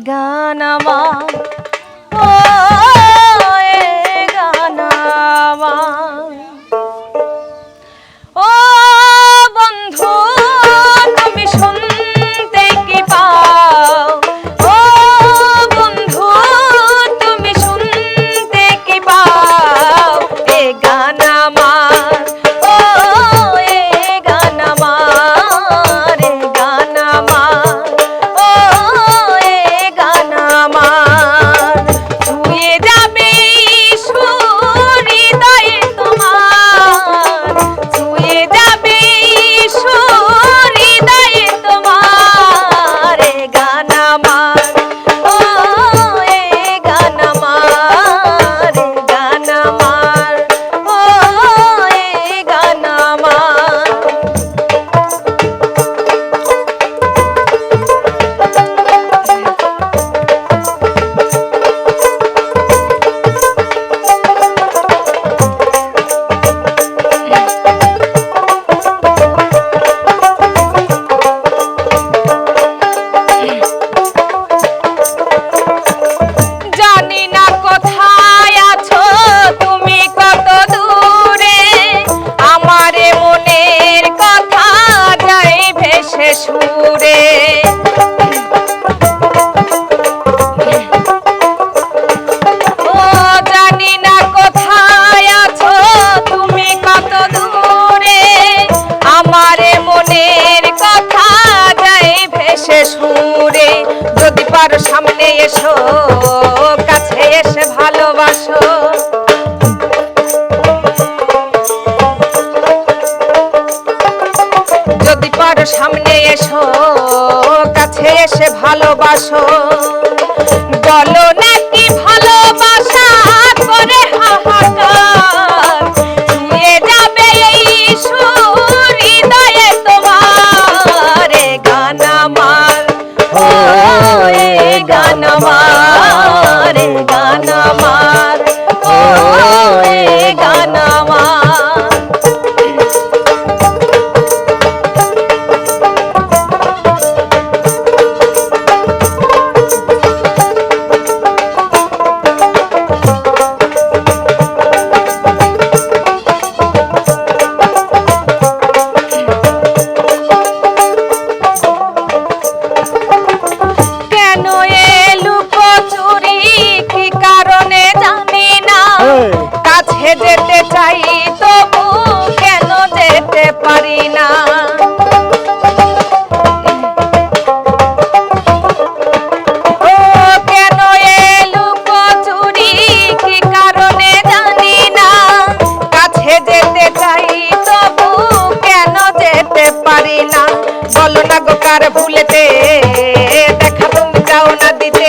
গান আমার। আমার সামনে এসো, কাছে এসে ভালোবাসো। যদি পার সামনে এসো, কাছে এসে ভালোবাসো। বলো নাকি ভালোবাসা করে তোমার? গান আমার গান আমার। ও গান ভুলেতে দেখা তুমি যাও না দিতে।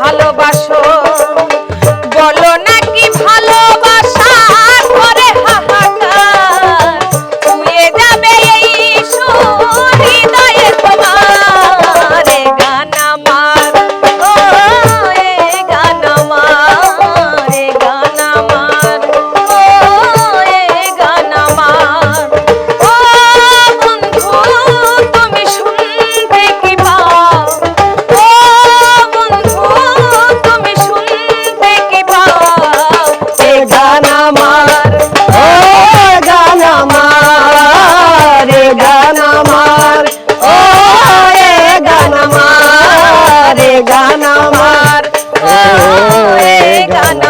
ভালোবাসো। গান